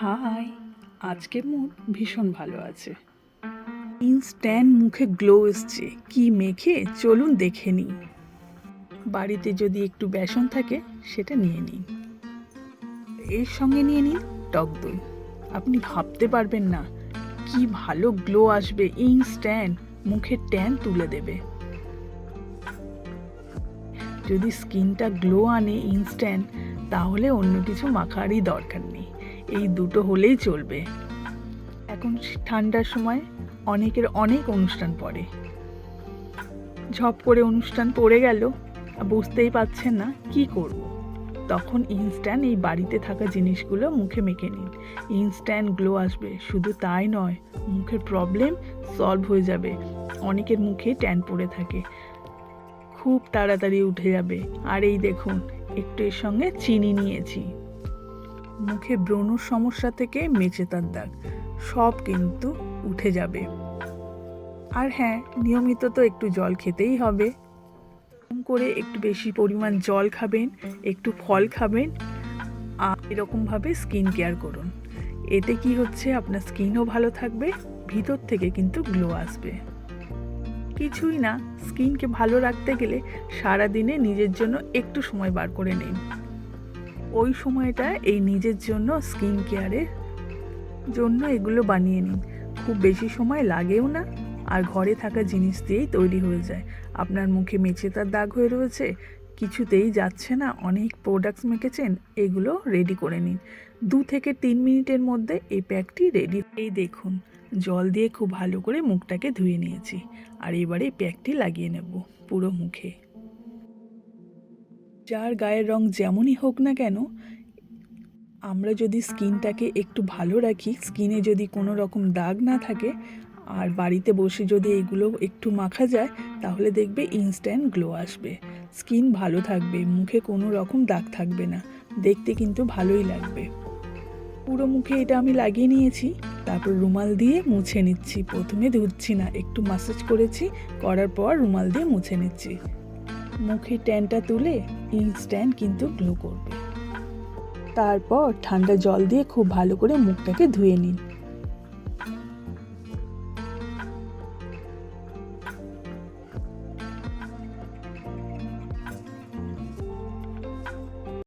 High আজকে mood ভীষণ ভালো আছে। ইনস্ট্যান্ট মুখে গ্লো এসছে। কি মেখে? চলুন দেখে নিই। বাড়িতে যদি একটু বেসন থাকে, সেটা নিয়ে নিন এর সঙ্গে নিয়ে নিন টক দই। আপনি ভাবতে পারবেন না, কি ভালো গ্লো আসবে। ইনস্ট্যান্ট মুখের ট্যান তুলে দেবে। যদি স্কিনটা গ্লো আনে ইনস্ট্যান্ট তাহলে অন্য কিছু মাখারই দরকার নেই। এই দুটো হলেই চলবে। এখন ঠান্ডার সময় অনেকের অনেক অনুষ্ঠান পড়ে। ঝপ করে অনুষ্ঠান পড়ে গেল বুঝতেই পারছেন না কি করব। তখন ইনস্ট্যান্ট এই বাড়িতে থাকা জিনিসগুলো মুখে মেখে নিন। ইনস্ট্যান্ট গ্লো আসবে, শুধু তাই নয়, মুখের প্রবলেম সলভ হয়ে যাবে। অনেকের মুখে ট্যান পড়ে থাকে। খুব তাড়াতাড়ি উঠে যাবে। আর এই দেখুন, একটু এর সঙ্গে চিনি নিয়েছি। মুখে ব্রণর সমস্যা থেকে মেচেতার দাগ। সব কিন্তু উঠে যাবে। আর হ্যাঁ নিয়মিত তো একটু জল খেতেই হবে। এরকম করে একটু বেশি পরিমাণ জল খাবেন, একটু ফল খাবেন। আর এরকমভাবে স্কিন কেয়ার করুন। এতে কি হচ্ছে, আপনার স্কিনও ভালো থাকবে, ভিতর থেকে কিন্তু গ্লো আসবে। কিছুই না, স্কিনকে ভালো রাখতে গেলে সারা দিনে নিজের জন্য একটু সময় বার করে নিন। ওই সময়টা এই নিজের জন্য স্কিন কেয়ারের জন্য এগুলো বানিয়ে নিন। খুব বেশি সময় লাগেও না আর ঘরে থাকা জিনিস দিয়েই তৈরি হয়ে যায়। আপনার মুখে মেচেতার দাগ হয়ে রয়েছে, কিছুতেই যাচ্ছে না, অনেক প্রোডাক্টস মেখেছেন, এগুলো রেডি করে নিন। দু থেকে তিন মিনিটের মধ্যে এই প্যাকটি রেডি এই দেখুন, জল দিয়ে খুব ভালো করে মুখটাকে ধুয়ে নিয়েছি। আর এবারে প্যাকটি লাগিয়ে নেব পুরো মুখে। যার গায়ের রং যেমনই হোক না কেন, আমরা যদি স্কিনটাকে একটু ভালো রাখি, স্কিনে যদি কোনো রকম দাগ না থাকে, আর বাড়িতে বসে যদি এইগুলো একটু মাখা যায়, তাহলে দেখবে ইনস্ট্যান্ট গ্লো আসবে। স্কিন ভালো থাকবে, মুখে কোনো রকম দাগ থাকবে না, দেখতে কিন্তু ভালোই লাগবে। পুরো মুখে এটা আমি লাগিয়ে নিয়েছি, তারপর রুমাল দিয়ে মুছে নিচ্ছি। প্রথমে ধুচ্ছি না, একটু মাসাজ করেছি, করার পর রুমাল দিয়ে মুছে নিচ্ছি। মুখে ট্যানটা তুলে ইনস্ট্যান্ট কিন্তু গ্লো করবে। তারপর ঠান্ডা জল দিয়ে খুব ভালো করে মুখটাকে ধুয়ে নিন।